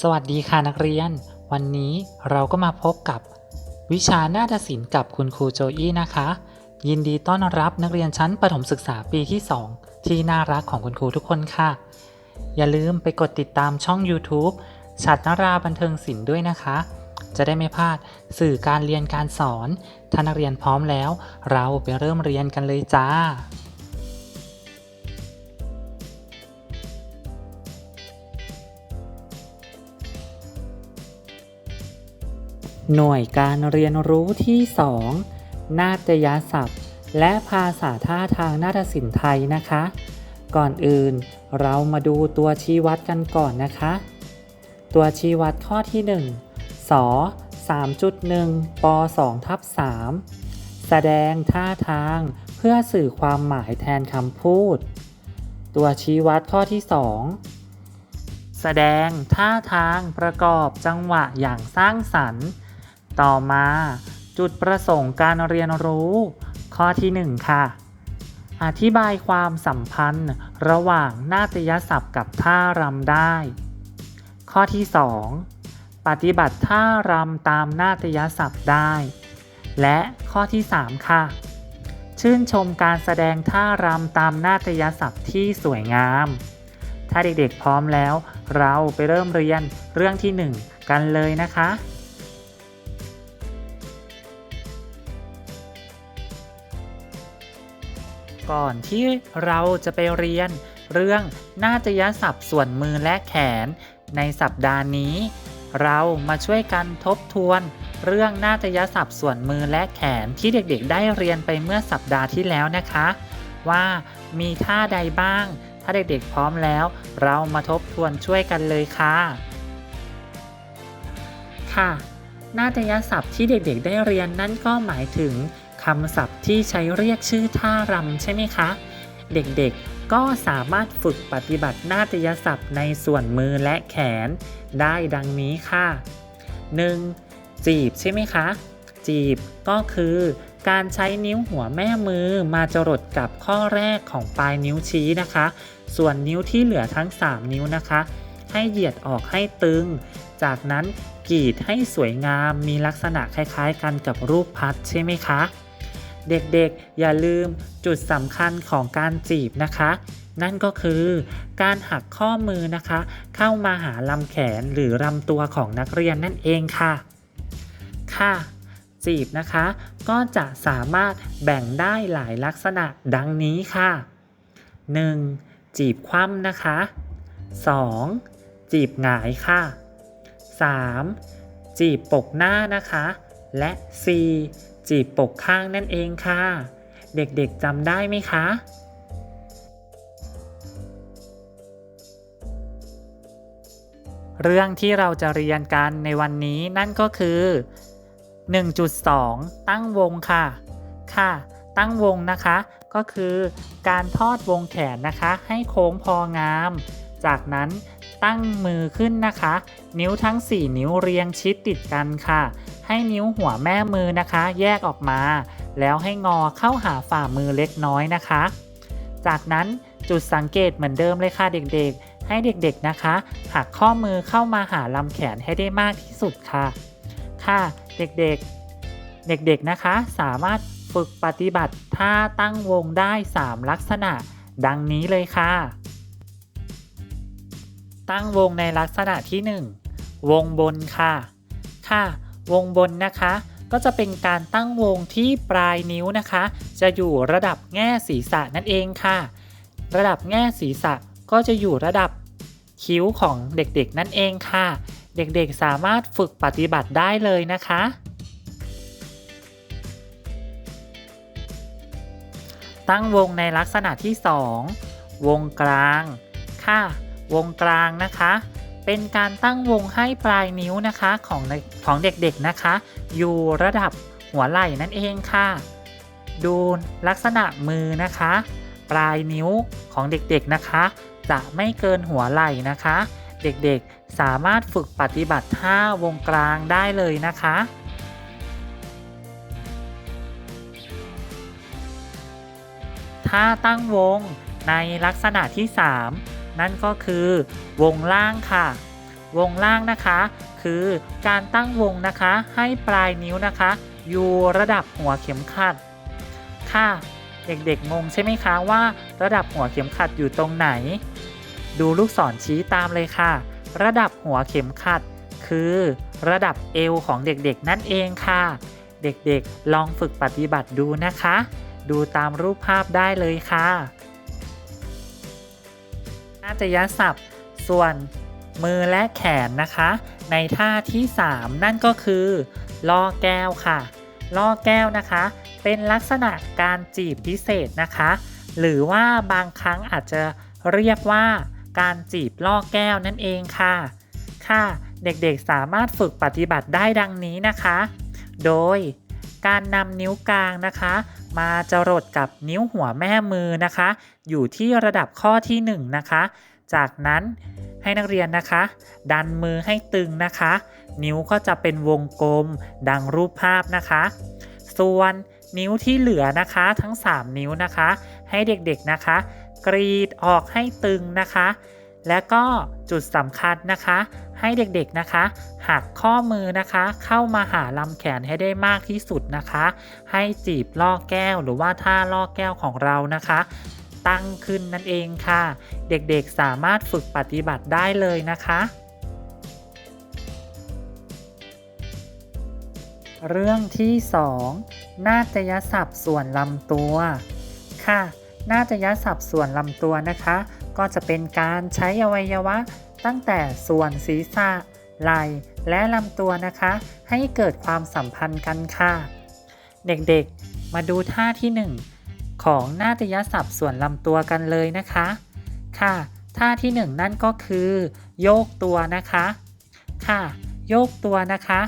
สวัสดีค่ะนักเรียน วันนี้เราก็มาพบกับ วิชาหน้าฏศิลป์กับคุณครูโจอี้นะคะ ยินดีต้อนรับนักเรียนชั้นประถมศึกษาปีที่ 2 ที่น่ารักของคุณครูทุกคนค่ะ อย่าลืมไปกดติดตามช่อง YouTube ชัดนราบันเทิงศิลป์ด้วยนะคะ จะได้ไม่พลาดสื่อการเรียนการสอน ถ้านักเรียนพร้อมแล้ว เราไปเริ่มเรียนกันเลยจ้า หน่วยการเรียนรู้ที่ 2 นาฏยศัพท์ และภาษาท่าทางนาฏศิลป์ไทยนะคะ ก่อนอื่นเรามาดูตัวชี้วัดกันก่อนนะคะ ตัวชี้วัดข้อที่ 1ส3.1ป2ทับ3แสดงท่าทางเพื่อสื่อความหมายแทนคำพูด ตัวชี้วัดข้อที่ 2 แสดงท่าทางประกอบจังหวะอย่างสร้างสรรค์ ต่อมาจุดประสงค์การเรียนรู้ ข้อที่ 1 ค่ะ อธิบายความสัมพันธ์ระหว่างนาฏยศัพท์กับท่ารำได้ ข้อที่ 2 ปฏิบัติท่ารำตามนาฏยศัพท์ได้ และข้อที่ 3 ค่ะ ชื่นชมการแสดงท่ารำตามนาฏยศัพท์ที่สวยงาม ถ้าเด็กๆพร้อมแล้ว เราไปเริ่มเรียนเรื่องที่ 1 กันเลยนะคะ ก่อนที่เราจะไปเรียนเรื่องนาฏยศัพท์ส่วนมือและแขน ในสัปดาห์นี้ เรามาช่วยกันทบทวน เรื่องนาฏยศัพท์ส่วนมือและแขนที่เด็กๆ ได้เรียนไปเมื่อสัปดาห์ที่แล้วนะคะ ว่ามีท่าใดบ้าง ถ้าเด็กๆ พร้อมแล้ว เรามาทบทวนช่วยกันเลยค่ะ ค่ะนาฏยศัพท์ที่เด็กๆ ได้เรียนนั่นก็หมายถึง คำศัพท์ที่ใช้เรียกชื่อท่ารำใช่ไหมคะ เด็กๆก็สามารถฝึกปฏิบัตินาฏยศัพท์ในส่วนมือและแขนได้ดังนี้ค่ะ 1. จีบใช่ไหมคะ จีบก็คือการใช้นิ้วหัวแม่มือมาจรดกับข้อแรกของปลายนิ้วชี้นะคะ ส่วนนิ้วที่เหลือทั้ง 3 นิ้วนะคะ ให้เหยียดออกให้ตึง จากนั้นกรีดให้สวยงามมีลักษณะคล้ายๆ กันกับรูปพัดใช่ไหมคะ เด็กๆ อย่าลืมจุดสำคัญของการจีบนะคะ นั่นก็คือ การหักข้อมือนะคะ เข้ามาหาลำแขนหรือลำตัวของนักเรียนนั่นเองค่ะ ค่ะ จีบนะคะ ก็จะสามารถแบ่งได้หลายลักษณะดังนี้ค่ะ 1. จีบคว่ำนะคะ 2. จีบหงายค่ะ 3. จีบปกหน้านะคะ และ 4. จีบปกข้างนั่นเองค่ะ เด็กๆจำได้ไหมคะเรื่องที่เราจะเรียนกันในวันนี้นั่นก็คือ 1.2 ตั้งวงค่ะ ค่ะ ตั้งวงนะคะ ก็คือการทอดวงแขนนะคะ ให้โค้งพองาม จากนั้น ตั้งมือขึ้นนะคะ นิ้วทั้ง 4 นิ้วเรียงชิดติดกันค่ะ ให้นิ้วหัวแม่มือนะคะ แยกออกมา แล้วให้งอเข้าหาฝ่ามือเล็กน้อยนะคะ จากนั้นจุดสังเกตเหมือนเดิมเลยค่ะเด็กๆ ให้เด็กๆนะคะ หักข้อมือเข้ามาหาลำแขนให้ได้มากที่สุดค่ะ ค่ะเด็กๆ เด็กๆนะคะ สามารถฝึกปฏิบัติท่าตั้งวงได้ 3 ลักษณะ ดังนี้เลยค่ะ ตั้งวงในลักษณะที่ 1 วงบนค่ะ ค่ะ วงบนนะคะ ก็จะเป็นการตั้งวงที่ปลายนิ้วนะคะ จะอยู่ระดับแง่ศีรษะนั่นเองค่ะ ระดับแง่ศีรษะก็จะอยู่ระดับคิ้วของเด็กๆนั่นเองค่ะ เด็กๆสามารถฝึกปฏิบัติได้เลยนะคะ ตั้งวงในลักษณะที่ 2 วงกลาง ค่ะ วงกลางนะคะ เป็นการตั้งวงให้ปลายนิ้วนะคะของของเด็กๆนะคะ อยู่ระดับหัวไหล่นั่นเองค่ะ ดูลักษณะมือนะคะ ปลายนิ้วของเด็กๆนะคะ จะไม่เกินหัวไหล่นะคะ เด็กๆสามารถฝึกปฏิบัติท่าวงกลางได้เลยนะคะท่าตั้งวงในลักษณะที่ 3 นั่นก็คือวงล่างค่ะ วงล่างนะคะ คือการตั้งวงนะคะ ให้ปลายนิ้วนะคะ อยู่ระดับหัวเข็มขัด ค่ะ เด็กๆงงใช่ไหมคะว่า ระดับหัวเข็มขัดอยู่ตรงไหน ดูลูกศรชี้ตามเลยค่ะ ระดับหัวเข็มขัด คือระดับเอวของเด็กๆนั่นเองค่ะ เด็กๆลองฝึกปฏิบัติดูนะคะ ดูตามรูปภาพได้เลยค่ะ นาฏยศัพท์ ส่วนมือและแขนนะคะ ในท่าที่ 3 นั่นก็คือล่อแก้วค่ะล่อแก้วนะคะ เป็นลักษณะการจีบพิเศษนะคะ หรือว่าบางครั้งอาจจะเรียกว่าการจีบล่อแก้วนั่นเองค่ะ ค่ะ เด็กๆสามารถฝึกปฏิบัติได้ดังนี้นะคะ โดย การนำนิ้วกลางนะคะ มาจรดกับนิ้วหัวแม่มือนะคะ อยู่ที่ระดับข้อที่1นะคะ จากนั้นให้นักเรียนนะคะ ดันมือให้ตึงนะคะ นิ้วก็จะเป็นวงกลม ดังรูปภาพนะคะ ส่วนนิ้วที่เหลือนะคะทั้ง 3 นิ้วนะคะ ให้เด็กๆนะคะ กรีดออกให้ตึงนะคะ และก็จุดสำคัญนะคะ ให้เด็กๆนะคะ หักข้อมือนะคะ เข้ามาหาลำแขนให้ได้มากที่สุดนะคะ ให้จีบล่อแก้วหรือว่าท่าล่อแก้วของเรานะคะ ตั้งขึ้นนั่นเองค่ะ เด็กๆสามารถฝึกปฏิบัติได้เลยนะคะเรื่องที่ 2 นาฏยศัพท์ส่วนลำตัว ค่ะ นาฏยศัพท์ส่วนลำตัวนะคะ ก็จะเป็นการใช้อวัยวะตั้งแต่ส่วนศีรษะไหล่และลำตัวนะคะ ให้เกิดความสัมพันธ์กันค่ะ เด็กๆ มาดูท่าที่ 1 ของนาฏยศัพท์ส่วนลำตัวกันเลยนะคะ ค่ะ ท่าที่ 1 นั่นก็คือ โยกตัวนะคะ ค่ะ โยกตัวนะคะ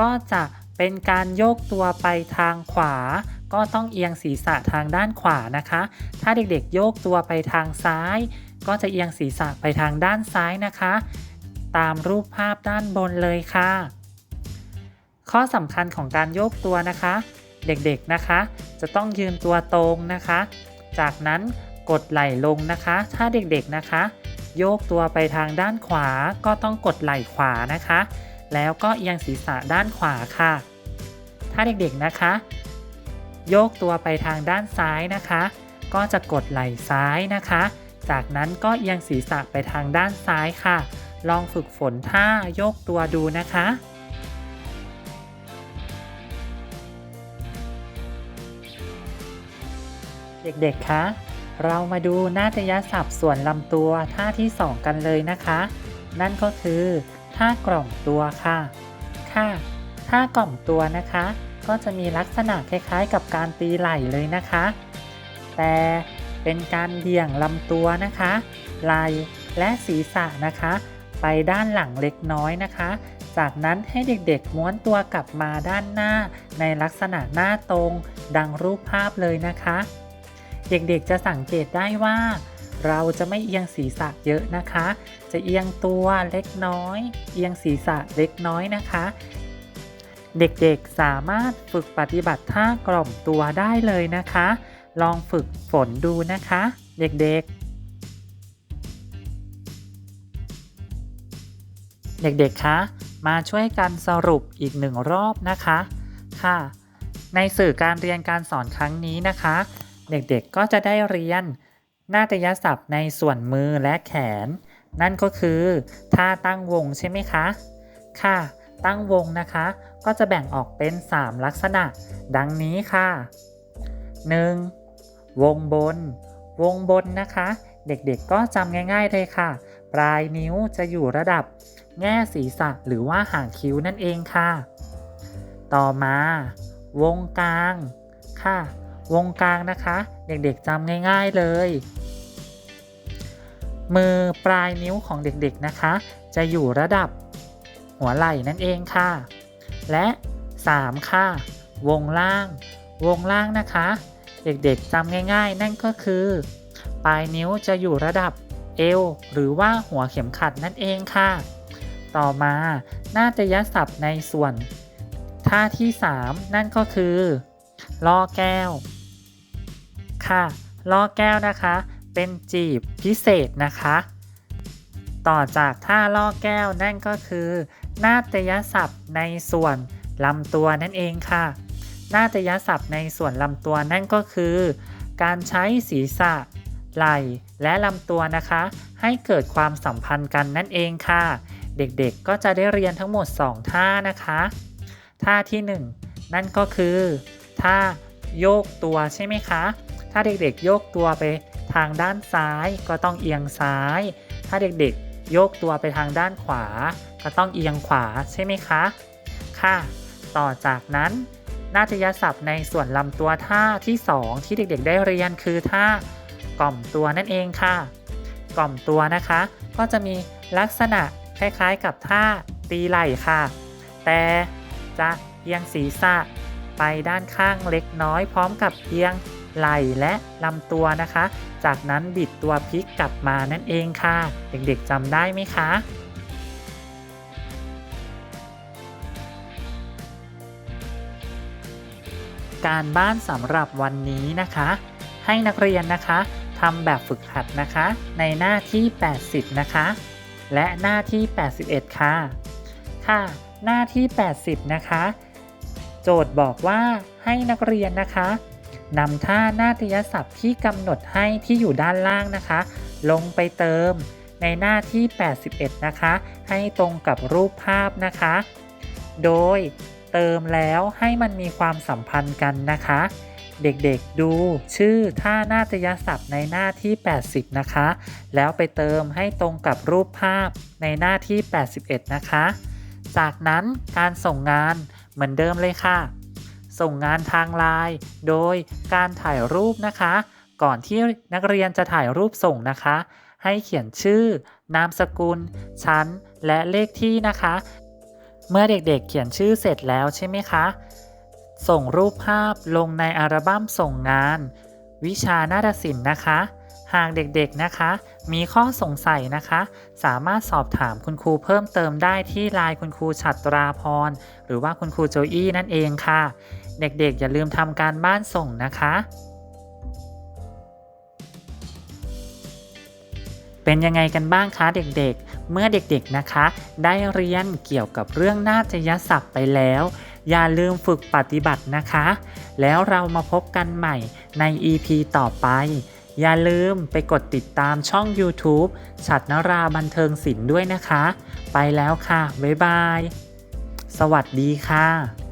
ก็จะเป็นการโยกตัวไปทางขวา ก็ต้องเอียงศีรษะทางด้านขวานะคะ ถ้าเด็กๆ โยกตัวไปทางซ้าย ก็จะเอียงศีรษะไปทางด้านซ้ายนะคะ ตามรูปภาพด้านบนเลยค่ะ ข้อสำคัญของการโยกตัวนะคะ เด็กๆนะคะ จะต้องยืนตัวตรงนะคะ จากนั้นกดไหล่ลงนะคะ ถ้าเด็กๆนะคะ โยกตัวไปทางด้านขวาก็ต้องกดไหล่ขวานะคะ แล้วก็เอียงศีรษะด้านขวาค่ะ ถ้าเด็กๆนะคะ โยกตัวไปทางด้านซ้ายนะคะ ก็จะกดไหล่ซ้ายนะคะ จากนั้นก็เอียงศีรษะไปทางด้านซ้ายค่ะ ลองฝึกฝนท่าโยกตัวดูนะคะเด็กๆ คะ เรามาดูนาฏยศัพท์ส่วนลำตัวท่าที่ 2 กันเลยนะคะ นั่นก็คือท่ากล่อมตัวค่ะ ค่ะ ท่ากล่อมตัวนะคะ ก็จะมีลักษณะคล้ายๆ กับการตีไหล่เลยนะคะ แต่ เป็นการเบี่ยงลำตัวนะคะไหล่และศีรษะนะคะ ไปด้านหลังเล็กน้อยนะคะ จากนั้นให้เด็กๆม้วนตัวกลับมาด้านหน้า ในลักษณะหน้าตรง ดังรูปภาพเลยนะคะ เด็กๆจะสังเกตได้ว่า เราจะไม่เอียงศีรษะเยอะนะคะ จะเอียงตัวเล็กน้อย เอียงศีรษะเล็กน้อยนะคะ เด็กๆสามารถฝึกปฏิบัติท่ากล่อมตัวได้เลยนะคะ ลองฝึกฝนดูนะคะ เด็กๆ เด็กๆ คะ มาช่วยกันสรุปอีกหนึ่งรอบนะคะ ค่ะ ในสื่อการเรียนการสอนครั้งนี้นะคะ เด็กๆ ก็จะได้เรียนนาฏยศัพท์ในส่วนมือและแขน นั่นก็คือท่าตั้งวงใช่ไหมคะ ค่ะ ตั้งวงนะคะ ก็จะแบ่งออกเป็น 3 ลักษณะ ดังนี้ค่ะ 1. วงบน วงบนนะคะ เด็กๆก็จำง่าย ๆเลยค่ะ ปลายนิ้วจะอยู่ระดับ แง่ศีรษะหรือว่าหางคิ้วนั่นเองค่ะ ต่อมา วงกลางค่ะ วงกลางนะคะ เด็กๆจำง่าย ๆเลย มือปลายนิ้วของเด็กๆนะคะ จะอยู่ระดับหัวไหล่นั่นเองค่ะ และ 3 ค่ะ วงล่าง วงล่างนะคะ เด็กๆจำง่ายๆ นั่นก็คือ ปลายนิ้วจะอยู่ระดับเอวหรือว่าหัวเข็มขัดนั่นเองค่ะ ต่อมานาฏยศัพท์ในส่วนท่าที่ 3 นั่นก็คือล่อแก้ว ค่ะล่อแก้วนะคะ เป็นจีบพิเศษนะคะ ต่อจากท่าล่อแก้วนั่นก็คือ นาฏยศัพท์ในส่วนลำตัวนั่นเองค่ะ นาฏยศัพท์ในส่วนลำตัวนั่นก็คือ การใช้ศีรษะ ไหล่และลำตัวนะคะ ให้เกิดความสัมพันธ์กันนั่นเองค่ะ เด็กๆก็จะได้เรียนทั้งหมด 2 ท่านะคะ ท่าทีหนึ่1 นั่นก็คือ ท่าโยกตัวใช่ไหมคะ ถ้าเด็กๆ โยกตัวไปทางด้านซ้ายก็ต้องเอียงซ้าย ถ้าเด็กๆ โยกตัวไปทางด้านขวา ก็ต้องเอียงขวาใช่ไหมคะ ค่ะ ต่อจากนั้น นาฏยศัพท์ในส่วนลำตัวท่าที่ 2 ที่เด็กๆ ได้เรียนคือท่ากล่อมตัวนั่นเองค่ะ กล่อมตัวนะคะ ก็จะมีลักษณะคล้ายๆกับท่าตีไหล่ค่ะ แต่จะเอียงศีรษะไปด้านข้างเล็กน้อยพร้อมกับเอียงไหล่และลำตัวนะคะ จากนั้นบิดตัวพลิกกลับมานั่นเองค่ะ เด็กๆจำได้ไหมคะ การบ้านสำหรับวันนี้นะคะ ให้นักเรียนนะคะทำแบบฝึกหัดนะคะ ในหน้าที่ 80 นะคะ และหน้าที่ 81 ค่ะ ค่ะ หน้าที่ 80 นะคะ โจทย์บอกว่าให้นักเรียนนะคะนำท่านาฏยศัพท์ที่กำหนดให้ที่อยู่ด้านล่างนะคะ ลงไปเติมในหน้าที่ 81 นะคะ ให้ตรงกับรูปภาพนะคะ โดย เติมแล้วให้มันมีความสัมพันธ์กันนะคะ เด็กๆดูชื่อท่านาฏยศัพท์ในหน้าที่ 80 นะคะ แล้วไปเติมให้ตรงกับรูปภาพในหน้าที่ 81 นะคะ จากนั้นการส่งงานเหมือนเดิมเลยค่ะ ส่งงานทางไลน์โดยการถ่ายรูปนะคะ ก่อนที่นักเรียนจะถ่ายรูปส่งนะคะ ให้เขียนชื่อนามสกุล ชั้น และเลขที่นะคะ เมื่อเด็กๆเขียนชื่อเสร็จแล้วใช่ไหมคะ ส่งรูปภาพลงในอัลบั้มส่งงาน วิชานาฏศิลป์นะคะ หากเด็กๆนะคะ มีข้อสงสัยนะคะ สามารถสอบถามคุณครูเพิ่มเติมได้ที่ไลน์คุณครูฉัตราพร หรือว่าคุณครูโจอี้นั่นเองค่ะ เด็กๆอย่าลืมทำการบ้านส่งนะคะ เป็นยังไงกันบ้างคะเด็กๆ เมื่อเด็กๆนะคะ ได้เรียนเกี่ยวกับเรื่องนาฏยศัพท์ไปแล้ว อย่าลืมฝึกปฏิบัตินะคะ แล้วเรามาพบกันใหม่ใน EP ต่อไป อย่าลืมไปกดติดตามช่อง YouTube ฉัตรนราบันเทิงศิลป์ด้วยนะคะ ไปแล้วค่ะ บ๊ายบาย สวัสดีค่ะ